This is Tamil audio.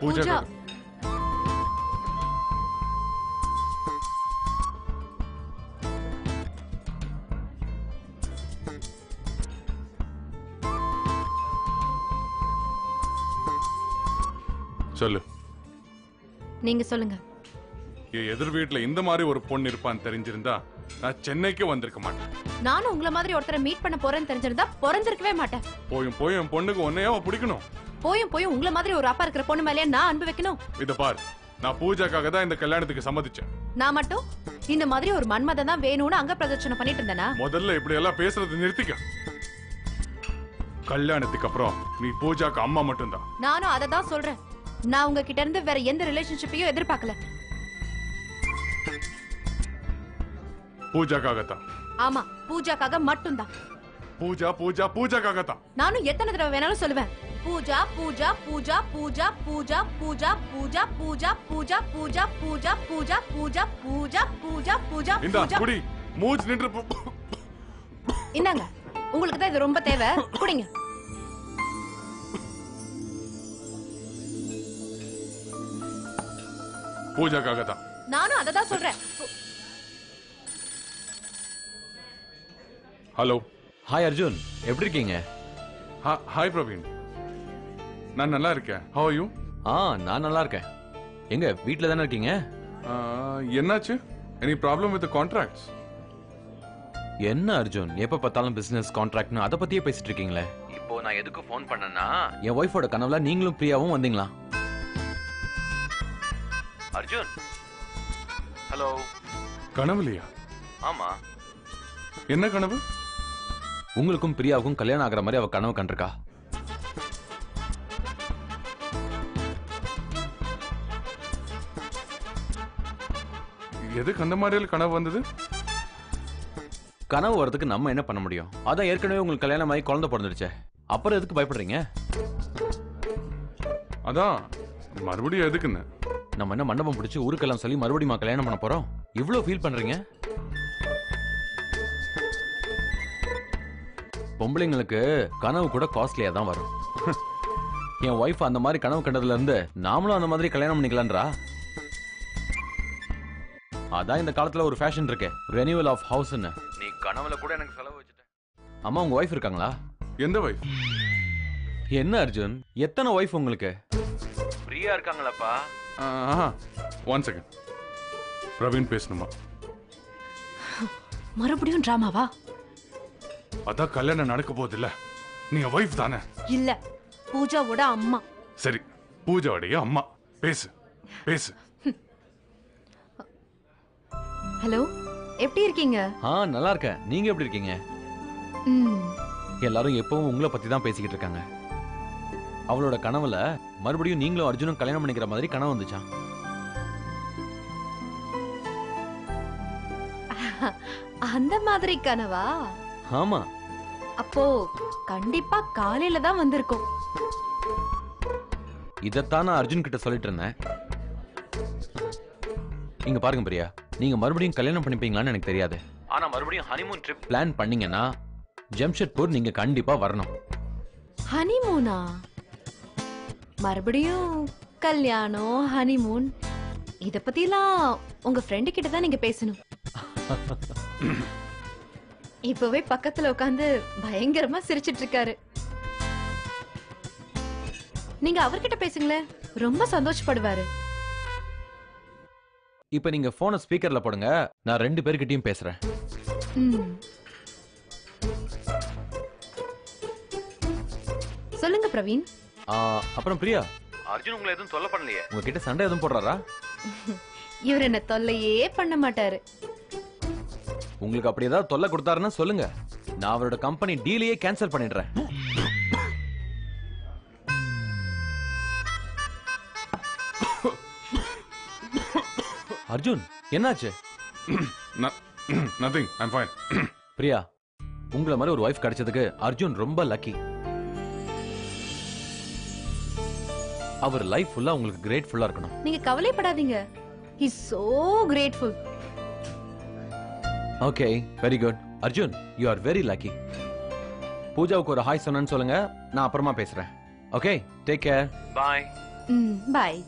பூஜா பூஜா. சொல்லு. நீங்க சொல்லுங்க. எதிர் வீட்டுல இந்த மாதிரி ஒரு பொண்ணு இருப்பான்னு தெரிஞ்சிருந்தா நான் சென்னைக்கு வந்திருக்க மாட்டேன். நானும் உங்கள மாதிரி ஒருத்தரை மீட் பண்ண போறேன்னு தெரிஞ்சிருந்தா பிறந்திருக்கவே மாட்டேன். போயும் போய் என் பொண்ணுக்கு உன்னையாவ பிடிக்கணும். போயும் போயும் உங்கள மாதிரி ஒரு அப்பா இருக்கிற பொண்ணு மேலயே நான் அன்பு வைக்கணும். இத பார். நான் பூஜாக்காக தான் இந்த கல்யாணத்துக்கு சம்மதிச்சேன். நான் மட்டும் இந்த மாதிரி ஒரு மன்மதன் தான் வேணும்னு அங்க பிரதட்சணை பண்ணிட்டு இருந்தேனா? முதல்ல இப்படி எல்லாம் பேசுறது நிறுத்திக்க. கல்யாணத்துக்கு அப்புறம் நீ பூஜாக்கு அம்மா மட்டும்தான். நானும் அதை தான் சொல்றேன். நான் உங்ககிட்ட இருந்து வேற எந்த ரிலேஷன்ஷிப்பையும் எதிர்பார்க்கல. பூஜாக்காகத்தான். ஆமா பூஜாக்காக மட்டும்தான். பூஜா பூஜா பூஜாக்காகத்தான். நானும் எத்தனை தடவை வேணாலும் சொல்லுவேன். பூஜா பூஜா பூஜா பூஜா பூஜா பூஜா பூஜா பூஜா பூஜா பூஜா பூஜா பூஜா பூஜா பூஜா பூஜா பூஜா இந்தா பூஜா குடி மூச்சு நின்று போ- இந்தாங்க உங்களுக்கு தான் இது ரொம்ப தேவை குடிங்க பூஜாக்காகத்தான் நானும் அதை தான் சொல்றேன் ஹலோ ஹாய் அர்ஜுன் எப்படி இருக்கீங்க ஹாய் பிரவீன் நான் நல்லா இருக்கேன் ஹவ் யூ ஆ நான் நல்லா இருக்கேன் எங்க வீட்ல தானே இருக்கீங்க? என்னாச்சு? எனி ப்ராப்ளம் வித் கான்ட்ராக்ட்ஸ் என்ன அர்ஜுன்? எப்ப பார்த்தாலும் பிசினஸ் கான்ட்ராக்ட்னு அதை பத்தியே பேசிட்டு இருக்கீங்களே. இப்போ நான் எதுக்கு ஃபோன் பண்ணேன்னா என் ஒய்ஃபோட கனவுல நீங்களும் பிரியாவும் வந்தீங்களா? அர்ஜுன்? ஹலோ கனவுலையா ஆமா. என்ன கனவு? உங்களுக்கும் பிரியாவுக்கும் கல்யாணம் ஆகுற மாதிரி அவ கனவு கண்டிருக்கா? எதுக்கு அந்த மாதிரியான கனவு வந்தது? கனவு வரதுக்கு நம்ம என்ன பண்ண முடியும்? அதான் ஏற்கனவே உங்களுக்கு கல்யாணம் ஆகி குழந்தை பிறந்துடுச்சே. அப்புறம் எதுக்கு பயப்படுறீங்க? அதான் மறுபடியும் எதுக்குன்னு. நம்ம என்ன மண்டபம் பிடிச்சி ஊருக்கெல்லாம் சொல்லி மறுபடியும் கல்யாணம் பண்ண போறோம்? இவ்ளோ ஃபீல் பண்றீங்க? பொம்பளைங்களுக்கு கனவு கூட காஸ்ட்லியா தான் வரும். என் ஒய்ஃப் அந்த மாதிரி கனவு கண்டதுல இருந்து நாமளும் அந்த மாதிரி கல்யாணம் பண்ணிக்கலான்றா அதான் இந்த காலத்துல ஒரு ஃபேஷன் இருக்கு. ரெனிவல் ஆஃப் ஹவுஸ்னு நீ கனவுல கூட எனக்கு செலவு வச்சுட்ட. அம்மா உங்க ஒய்ஃப் இருக்காங்களா? எந்த வைஃப் என்ன அர்ஜுன்? எத்தனை ஒய்ஃப் உங்களுக்கு? ஃப்ரீயா இருக்காங்களாப்பா? ஒன் செகண்ட் பிரவீன் பேசணுமா? மறுபடியும் டிராமாவா அதான் கல்யாணம் நடக்க போகுது இல்ல நீங்க வைஃப் தானே? இல்ல பூஜாவோட அம்மா. சரி பூஜாவுடைய அம்மா. பேசு பேசு. ஹலோ எப்படி இருக்கீங்க? ஆ நல்லா இருக்கேன். நீங்க எப்படி இருக்கீங்க? ம். எல்லாரும் எப்பவும் உங்களை பத்தி தான் பேசிக்கிட்டு இருக்காங்க. அவளோட கனவுல மறுபடியும் நீங்களும் அர்ஜுனும் கல்யாணம் பண்ணிக்கிற மாதிரி கனவு வந்துச்சான் அந்த மாதிரி கனவா? ஆமா. அப்போ கண்டிப்பா காலையில தான் வந்திருக்கும். இதைத்தான் நான் அர்ஜுன் கிட்ட சொல்லிட்டு இருந்தேன். இங்க பாருங்க பிரியா. நீங்க மறுபடியும் கல்யாணம் பண்ணிப்பீங்களான்னு எனக்கு தெரியாது. ஆனா மறுபடியும் ஹனிமூன் ட்ரிப் பிளான் பண்ணீங்கன்னா ஜம்ஷெட்பூர் நீங்க கண்டிப்பா வரணும். ஹனிமூனா மறுபடியும் கல்யாணம் ஹனிமூன் இத பத்திலாம் உங்க ஃப்ரெண்டு கிட்ட தான் நீங்க பேசணும். இப்பவே பக்கத்துல உட்காந்து பயங்கரமா சிரிச்சிட்டு இருக்காரு நீங்க அவர்கிட்ட பேசுங்களேன். ரொம்ப சந்தோஷப்படுவாரு. இப்ப நீங்க போனை ஸ்பீக்கர்ல போடுங்க. நான் ரெண்டு பேர்கிட்டயும் பேசுறேன். சொல்லுங்க பிரவீன். அப்புறம் பிரியா? அர்ஜுன் உங்களை எதுவும் சொல்ல பண்ணலையே. உங்ககிட்ட சண்டை எதுவும் போடுறாரா? இவர் என்ன தொல்லையே பண்ண மாட்டாரு. உங்களுக்கு அப்படி ஏதாவது தொல்லை கொடுத்தாருன்னா சொல்லுங்க. நான் அவரோட கம்பெனி டீலையே கேன்சல் பண்ணிடுறேன். அர்ஜுன் என்னாச்சு? நத்திங் ஐம் ஃபைன் பிரியா உங்களை மாதிரி ஒரு ஒய்ஃப் கிடைச்சதுக்கு அர்ஜுன் ரொம்ப லக்கி அவர் லைஃப் ஃபுல்லா உங்களுக்கு கிரேட்ஃபுல்லா இருக்கணும். நீங்க கவலைப்படாதீங்க. He so grateful okay very good Arjun you are very lucky பூஜாவுக்கு ஒரு ஹாய் சொன்னேன்னு சொல்லுங்க நான் அப்புறமா பேசுறேன். Okay take care bye bye